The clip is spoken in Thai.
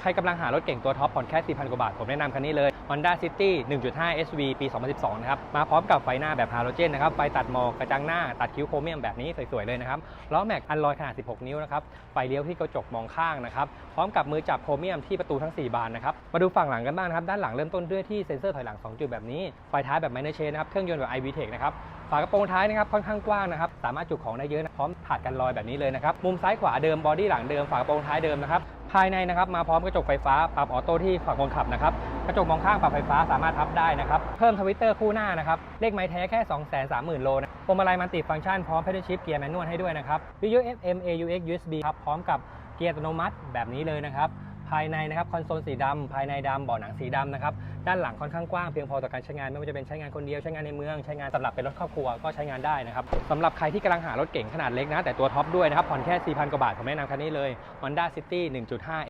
ใครกำลังหารถเก่งตัวท็อปผ่อนแค่ 4,000 กว่าบาท ผมแนะนำคันนี้เลย Honda City 1.5 SV ปี 2012 นะครับ มาพร้อมกับไฟหน้าแบบฮาโลเจนนะครับ ไฟตัดหมอกกระจังหน้า ตัดคิ้วโครเมียมแบบนี้สวย ๆ เลยนะครับ ล้อแม็กอันลอยขนาด 16 นิ้วนะครับ ไฟเลี้ยวที่กระจกมองข้างนะครับ พร้อมกับมือจับโครเมียมที่ประตูทั้ง 4 บานนะครับ มาดูฝั่งหลังกันบ้างนะครับ ด้านหลังเริ่มต้นด้วยที่เซ็นเซอร์ถอยหลัง 2 จุดแบบนี้ ไฟท้ายแบบไมเนอร์เชนนะครับ เครื่องยนต์แบบ iVTEC นะครับฝากระโปรงท้ายนะครับค่อนข้างกว้างนะครับ สามารถจุของได้เยอะนะพร้อมถาดกันรอยแบบนี้เลยนะครับ มุมซ้ายขวาเดิมบอดี้หลังเดิมฝากระโปรงท้ายเดิมนะครับ ภายในนะครับมาพร้อมกระจกไฟฟ้าปรับออโต้ที่ฝั่งคนขับนะครับกระจกมองข้างปรับไฟฟ้าสามารถพับได้นะครับเพิ่มทวิตเตอร์คู่หน้านะครับเลขไม้แท้แค่ 230,000 โลนะพวงมาลัยมันติฟังก์ชันพร้อมแพดเดิลชิพเกียร์แมนนวลให้ด้วยนะครับวิทยุ FM AUX USB ครับพร้อมกับเกียร์อัตโนมัติแบบนี้เลยนะครับ ภายในนะครับคอนโซลสีดำภายในดำเบาะหนังสีดำนะครับด้านหลังค่อนข้างกว้างเพียงพอต่อการใช้งานไม่ว่าจะเป็นใช้งานคนเดียวใช้งานในเมืองใช้งานสำหรับเป็นรถครอบครัวก็ใช้งานได้นะครับสำหรับใครที่กำลังหารถเก๋งขนาดเล็กนะแต่ตัวท็อปด้วยนะครับผ่อนแค่4,000กว่าบาทผมแนะนำคันนี้เลย Honda City 1.5